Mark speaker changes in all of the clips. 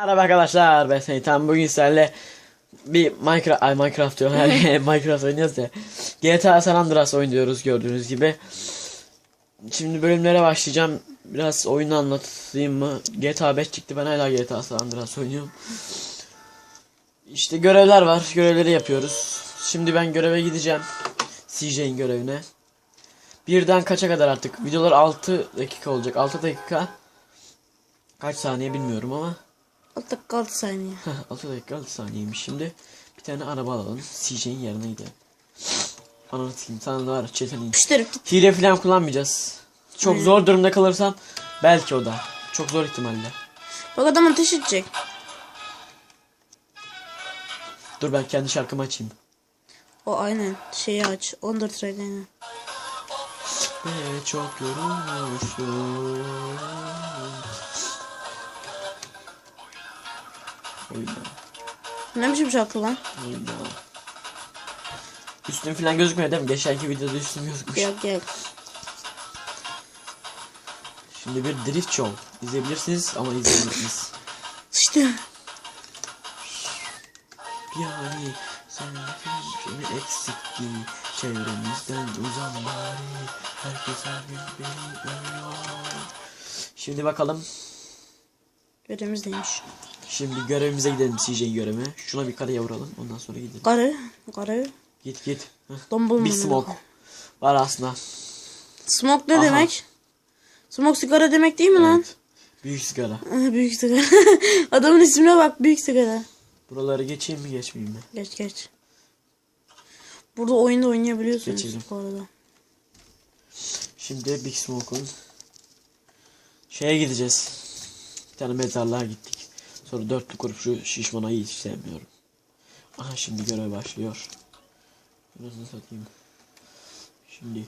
Speaker 1: Merhaba arkadaşlar ben Seytan bugün sizlerle bir Minecraft ay Minecraft diyorum yani Minecraft oynuyoruz ya. GTA San Andreas oynuyoruz gördüğünüz gibi. Şimdi bölümlere başlayacağım. Biraz oyunu anlatayım mı? GTA 5 çıktı ben hala GTA San Andreas oynuyorum. İşte görevler var görevleri yapıyoruz. Şimdi ben göreve gideceğim CJ'in görevine. Birden kaça kadar artık? Videolar 6 dakika olacak. 6 dakika. Kaç saniye bilmiyorum ama
Speaker 2: 6 dakika 6 saniye.
Speaker 1: Heh, 6 dakika 6 saniyeymiş şimdi. Bir tane araba alalım. CJ'in yerine gidelim. Ananı sikeyim sana da var çetenin.
Speaker 2: Yapıştır.
Speaker 1: Hile falan kullanmayacağız. Çok
Speaker 2: Aynen.
Speaker 1: zor durumda kalırsam belki o da. Çok zor ihtimalle.
Speaker 2: Bak adam ateş edecek.
Speaker 1: Dur ben kendi şarkımı açayım.
Speaker 2: O aynen. Şeyi aç. 14 lirayla aynen.
Speaker 1: Ve çok yorulmuşum. Oyna,
Speaker 2: Ne biçim şarkı lan?
Speaker 1: oyna. Üstüm falan gözükmüyor değil mi? Geçenki videoda üstüm gözükmüş.
Speaker 2: Gel gel.
Speaker 1: Şimdi bir drift show izleyebilirsiniz ama izleyebilirsiniz.
Speaker 2: İşte.
Speaker 1: Yani sen kimi eksikti çevremizden uzan bari herkes her gün beni övüyor. Şimdi bakalım.
Speaker 2: Görevimiz neymiş?
Speaker 1: Şimdi görevimize gidelim CJ'in görevine. Şuna bir kareye vuralım ondan sonra gidelim.
Speaker 2: Karı. Karı.
Speaker 1: Git git.
Speaker 2: Dombul
Speaker 1: Bir smoke. Var aslında.
Speaker 2: Smoke ne
Speaker 1: Aha.
Speaker 2: demek? Smoke sigara demek değil mi lan?
Speaker 1: Evet. Büyük sigara.
Speaker 2: Büyük sigara. Adamın ismine bak büyük sigara.
Speaker 1: Buraları geçeyim mi geçmeyeyim mi?
Speaker 2: Geç geç. Burada oyunda oynayabiliyorsunuz
Speaker 1: Geçelim.
Speaker 2: bu arada.
Speaker 1: Şimdi Big Smoke'un şeye gideceğiz. Bir tane mezarlığa gittik. Sonra dörtlü grup şu şişmanayı hiç sevmiyorum. Aha şimdi görev başlıyor. Nasıl satayım. Şimdi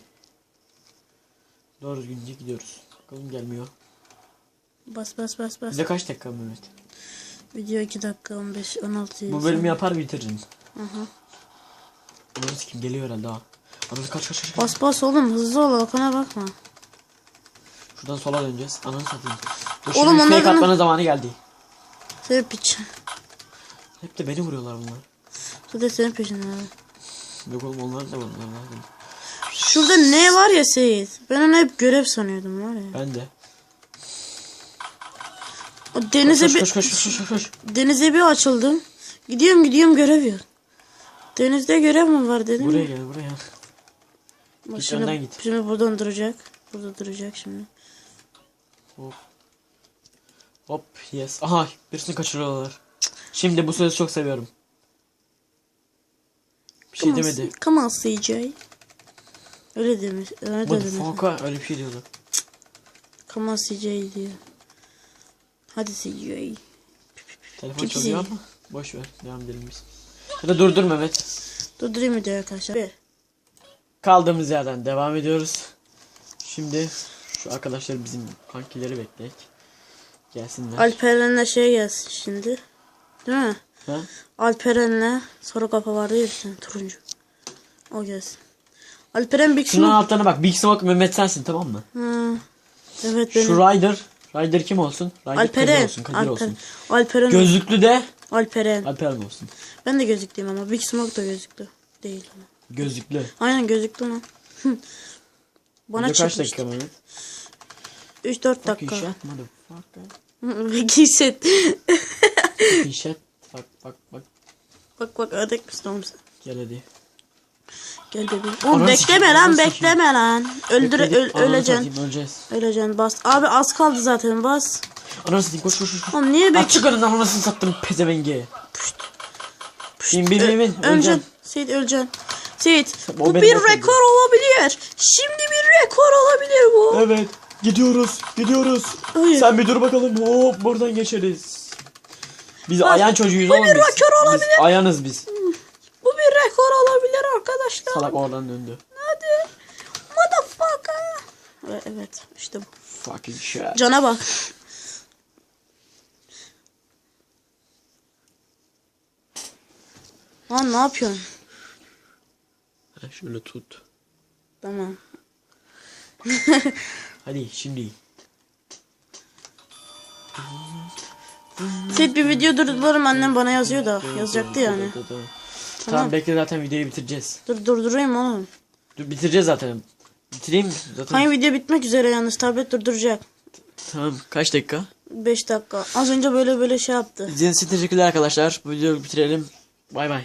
Speaker 1: doğru düzgünce gidiyoruz. Bakalım gelmiyor.
Speaker 2: Bas bas bas bas.
Speaker 1: Bize kaç dakika Mehmet?
Speaker 2: Video 2 dakika 15 16
Speaker 1: Bu bölümü yapar bitiririm.
Speaker 2: Aha.
Speaker 1: Ananı kim geliyor herhalde ha. Ananı kaç kaç kaç.
Speaker 2: Bas bas oğlum hızlı ol arkana bakma.
Speaker 1: Şuradan sola döneceğiz. Ananı satayım. Dur
Speaker 2: Oğlum
Speaker 1: şimdi fake
Speaker 2: onlardan-
Speaker 1: atmanın zamanı geldi.
Speaker 2: Senin piç.
Speaker 1: Hep de beni vuruyorlar bunlar.
Speaker 2: Zaten senin peşinde. abi.
Speaker 1: Yok oğlum onlar da vururlar lazım.
Speaker 2: Şurada ne var ya Seyit? Ben onu hep görev sanıyordum var ya.
Speaker 1: Ben de.
Speaker 2: O denize
Speaker 1: Koş
Speaker 2: bir
Speaker 1: koş koş koş koş koş.
Speaker 2: denize bir açıldım. Gidiyorum gidiyorum görev yok. Denizde görev mi var dedim.
Speaker 1: Buraya gel buraya.
Speaker 2: Bak
Speaker 1: git,
Speaker 2: şimdi,
Speaker 1: önden git.
Speaker 2: şimdi buradan duracak. Burada duracak şimdi.
Speaker 1: Hop. Hop yes. Aha birisini kaçırıyorlar. Şimdi bu sözü çok seviyorum. Bir şey
Speaker 2: Come on,
Speaker 1: demedi.
Speaker 2: Come on CJ. Öyle demiş. Öyle
Speaker 1: Bu
Speaker 2: dedi. mesela.
Speaker 1: Fonka öyle bir şey diyordu.
Speaker 2: Come on CJ diyor. Hadi CJ.
Speaker 1: Telefon
Speaker 2: Peki.
Speaker 1: çalıyor ama boş ver. Devam edelim biz. Ya da durdur Mehmet.
Speaker 2: Durdurayım diyor arkadaşlar. Bir.
Speaker 1: Kaldığımız yerden devam ediyoruz. Şimdi şu arkadaşlar bizim kankileri bekleyek. Gelsinler.
Speaker 2: Alperen'le şey gelsin şimdi. Değil mi?
Speaker 1: Ha?
Speaker 2: Alperen'le soru kafa vardı ya bir tane turuncu. O gelsin. Alperen Big
Speaker 1: Şunun
Speaker 2: Smoke.
Speaker 1: altlarına bak. Big Smoke Mehmet sensin tamam mı?
Speaker 2: Ha. Evet benim.
Speaker 1: Şu Ryder. Ryder kim olsun? Ryder Kadir
Speaker 2: Alperen.
Speaker 1: olsun. Kadir
Speaker 2: Alperen.
Speaker 1: olsun.
Speaker 2: Alperen.
Speaker 1: Gözlüklü de
Speaker 2: Alperen.
Speaker 1: Alperen olsun.
Speaker 2: Ben de gözlüklüyüm ama Big Smoke da gözlüklü. Değil ama.
Speaker 1: Gözlüklü.
Speaker 2: Aynen gözlüklü lan. Bana
Speaker 1: Video kaç
Speaker 2: çıkmıştı.
Speaker 1: dakika Mehmet?
Speaker 2: 3-4
Speaker 1: Fucking
Speaker 2: dakika.
Speaker 1: shit motherfucker.
Speaker 2: Giyset.
Speaker 1: Shit. Bak bak bak.
Speaker 2: bak bak ördek misin oğlum sen?
Speaker 1: Gel hadi.
Speaker 2: Gel bebeğim. Oğlum bekleme lan bekleme lan. Öldür öl, öleceksin. Öleceksin bas. Abi az kaldı zaten bas.
Speaker 1: Ananı satayım koş koş koş.
Speaker 2: Oğlum niye bekle?
Speaker 1: çık önünden anasını sattım pezevenge. Bin bin bin bin.
Speaker 2: Öleceksin. Seyit öleceksin. Seyit bu bir rekor olabilir. Şimdi bir rekor olabilir bu.
Speaker 1: Evet. Gidiyoruz. Gidiyoruz.
Speaker 2: Hayır.
Speaker 1: Sen bir dur bakalım. Hop buradan geçeriz. Biz
Speaker 2: Bak,
Speaker 1: ayan çocuğuyuz
Speaker 2: bu
Speaker 1: oğlum
Speaker 2: bir
Speaker 1: biz.
Speaker 2: rakör olabilir.
Speaker 1: Biz ayanız biz.
Speaker 2: Bu bir rekor olabilir arkadaşlar.
Speaker 1: Salak oradan döndü.
Speaker 2: Hadi. Motherfucker. Evet, evet işte bu.
Speaker 1: Fucking shit.
Speaker 2: Cana bak. Lan ne yapıyorsun?
Speaker 1: Ha, şöyle tut.
Speaker 2: Tamam.
Speaker 1: Hadi şimdi.
Speaker 2: Seyit bir video durdururum annem bana yazıyor da yazacaktı yani.
Speaker 1: Dur. Tamam bekle zaten videoyu bitireceğiz.
Speaker 2: Dur durdurayım oğlum.
Speaker 1: Dur bitireceğiz zaten. Bitireyim mi? zaten.
Speaker 2: Hangi video bitmek üzere yalnız tablet durduracak.
Speaker 1: Tamam kaç dakika?
Speaker 2: 5 dakika. Az önce böyle böyle şey yaptı.
Speaker 1: İzlediğiniz için teşekkürler arkadaşlar. Bu videoyu bitirelim. Bay bay.